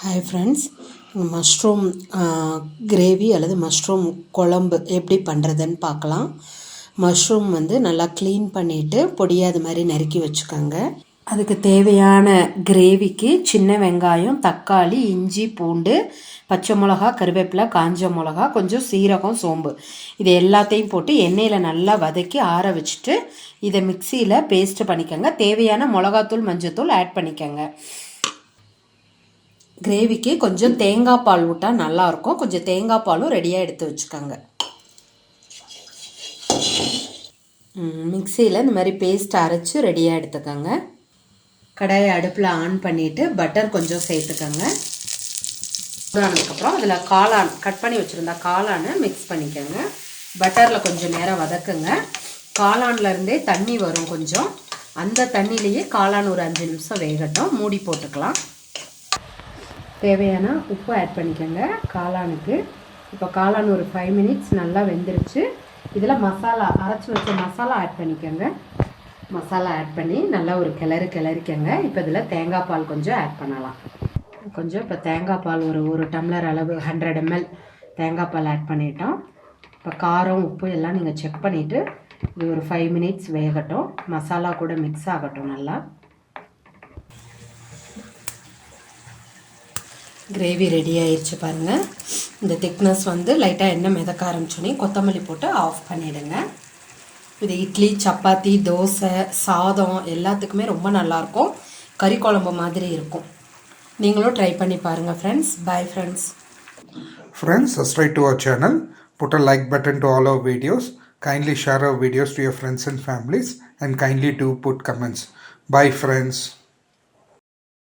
Hi friends mushroom gravy அல்லது mushroom குழம்பு எப்படி பண்ணுறதுன்னு பார்க்கலாம். மஷ்ரூம் வந்து நல்லா க்ளீன் பண்ணிவிட்டு பொடியாக அது மாதிரி நறுக்கி வச்சுக்கோங்க. அதுக்கு தேவையான கிரேவிக்கு சின்ன வெங்காயம் தக்காளி இஞ்சி பூண்டு பச்சை மிளகா கருவேப்பிலை காஞ்ச மிளகா கொஞ்சம் சீரகம் சோம்பு. இது எல்லாத்தையும் போட்டு எண்ணெயில் நல்லா வதக்கி ஆற வச்சுட்டு இதை மிக்சியில் பேஸ்ட்டு பண்ணிக்கோங்க. தேவையான மிளகாத்தூள் மஞ்சத்தூள் ஆட் பண்ணிக்கோங்க. கிரேவிக்கு கொஞ்சம் தேங்காய் பால் விட்டால் நல்லாயிருக்கும். கொஞ்சம் தேங்காய் பாலும் ரெடியாக எடுத்து வச்சுக்கோங்க. மிக்சியில் இந்த மாதிரி பேஸ்ட் அரைச்சி ரெடியாக எடுத்துக்கோங்க. கடாயை அடுப்பில் ஆன் பண்ணிவிட்டு பட்டர் கொஞ்சம் சேர்த்துக்கோங்க. ஆனதுக்கப்புறம் அதில் காளான் கட் பண்ணி வச்சுருந்தா காளானை மிக்ஸ் பண்ணிக்கோங்க. பட்டரில் கொஞ்சம் நேரம் வதக்குங்க. காளான்லேருந்தே தண்ணி வரும் கொஞ்சம். அந்த தண்ணியிலேயே காளான் ஒரு அஞ்சு நிமிஷம் வேகட்டும். மூடி போட்டுக்கலாம். தேவையான உப்பு ஆட் பண்ணிக்கோங்க. காளானுக்கு. இப்போ காளான் ஒரு ஃபைவ் மினிட்ஸ் நல்லா வெந்துருச்சு. இதில் மசாலா அரைச்சி வச்ச மசாலா ஆட் பண்ணிக்கோங்க. மசாலா ஆட் பண்ணி நல்லா ஒரு கிளறு கிளறிக்கோங்க. இப்போ இதில் தேங்காய் பால் கொஞ்சம் ஆட் பண்ணலாம். கொஞ்சம் இப்போ தேங்காய் பால் ஒரு ஒரு டம்ளர் அளவு ஹண்ட்ரட் எம்எல் தேங்காய் பால் ஆட் பண்ணிட்டோம். இப்போ காரம் உப்பு எல்லாம் நீங்கள் செக் பண்ணிவிட்டு இது ஒரு ஃபைவ் மினிட்ஸ் வேகட்டும். மசாலா கூட மிக்ஸ் ஆகட்டும் நல்லா. கிரேவி ரெடி ஆயிடுச்சு பாருங்கள் இந்த திக்னஸ் வந்து லைட்டாக எண்ணெய் மிதக்க ஆரம்பிச்சோன்னே கொத்தமல்லி போட்டு ஆஃப் பண்ணிவிடுங்க இது இட்லி சப்பாத்தி தோசை சாதம் எல்லாத்துக்குமே ரொம்ப நல்லாயிருக்கும். கறி குழம்பு மாதிரி இருக்கும். நீங்களும் ட்ரை பண்ணி பாருங்கள் friends bye friends friends subscribe to our channel put a like button to all videos kindly kindly share our videos to your friends and families, and kindly do put comments. Bye, friends.